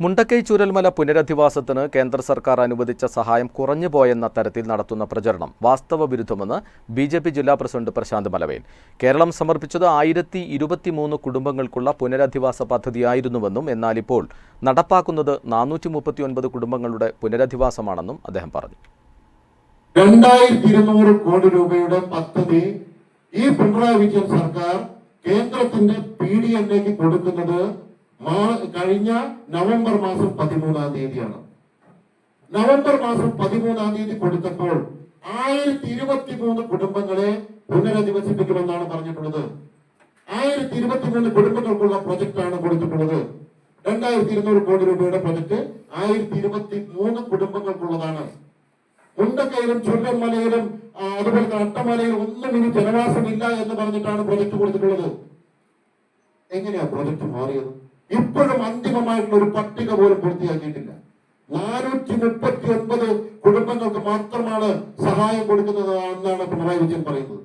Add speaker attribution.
Speaker 1: മുണ്ടക്കൈ ചുരൽമല പുനരധിവാസത്തിന് കേന്ദ്ര സർക്കാർ അനുവദിച്ച സഹായം കുറഞ്ഞു പോയെന്ന തരത്തിൽ നടത്തുന്ന പ്രചരണം വാസ്തവ വിരുദ്ധമെന്ന് ബി ജെ പി ജില്ലാ പ്രസിഡന്റ് പ്രശാന്ത് മലവേൽ കേരളം സമർപ്പിച്ചത് ആയിരത്തി ഇരുപത്തിമൂന്ന് കുടുംബങ്ങൾക്കുള്ള പുനരധിവാസ പദ്ധതിയായിരുന്നുവെന്നും എന്നാൽ ഇപ്പോൾ നടപ്പാക്കുന്നത് നാനൂറ്റി മുപ്പത്തിയൊൻപത് കുടുംബങ്ങളുടെ പുനരധിവാസമാണെന്നും അദ്ദേഹം പറഞ്ഞു.
Speaker 2: രണ്ടായിരത്തി ഇരുന്നൂറ് കോടി രൂപയുടെ പദ്ധതി ഈ പിണറായി വിജയൻ സർക്കാർ കേന്ദ്രത്തിന്റെ പി ഡി എല്ലേക്ക് കൊടുക്കുന്നത് മാ- കഴിഞ്ഞ നവംബർ മാസം പതിമൂന്നാം തീയതിയാണ്. നവംബർ മാസം പതിമൂന്നാം തീയതി കൊടുത്തപ്പോൾ ആയിരത്തി ഇരുപത്തി മൂന്ന് കുടുംബങ്ങളെ പുനരധിവസിപ്പിക്കുമെന്നാണ് പറഞ്ഞിട്ടുള്ളത്. ആയിരത്തി ഇരുപത്തി മൂന്ന് കുടുംബങ്ങൾക്കുള്ള പ്രൊജക്റ്റാണ് കൊടുത്തിട്ടുള്ളത്. രണ്ടായിരത്തി ഇരുന്നൂറ് കോടി രൂപയുടെ പ്രൊജക്ട് ആയിരത്തി ഇരുപത്തി മൂന്ന് കുടുംബങ്ങൾക്കുള്ളതാണ്. മുണ്ടക്കയിലും ചുരന്മലയിലും അതുപോലെ തന്നെ അട്ടമലയിലും ഒന്നും ഇനി ജനവാസമില്ല എന്ന് പറഞ്ഞിട്ടാണ് പ്രൊജക്ട് കൊടുത്തിട്ടുള്ളത്. എങ്ങനെയാ പ്രൊജക്ട് മാറിയത്? ഇപ്പോഴും അന്തിമമായിട്ടുള്ള ഒരു പട്ടിക പോലും പൂർത്തിയാക്കിയിട്ടില്ല. നാനൂറ്റി മുപ്പത്തി ഒൻപത് കുടുംബങ്ങൾക്ക് മാത്രമാണ് സഹായം കൊടുക്കുന്നത് എന്നാണ് പിണറായി വിജയൻ പറയുന്നത്.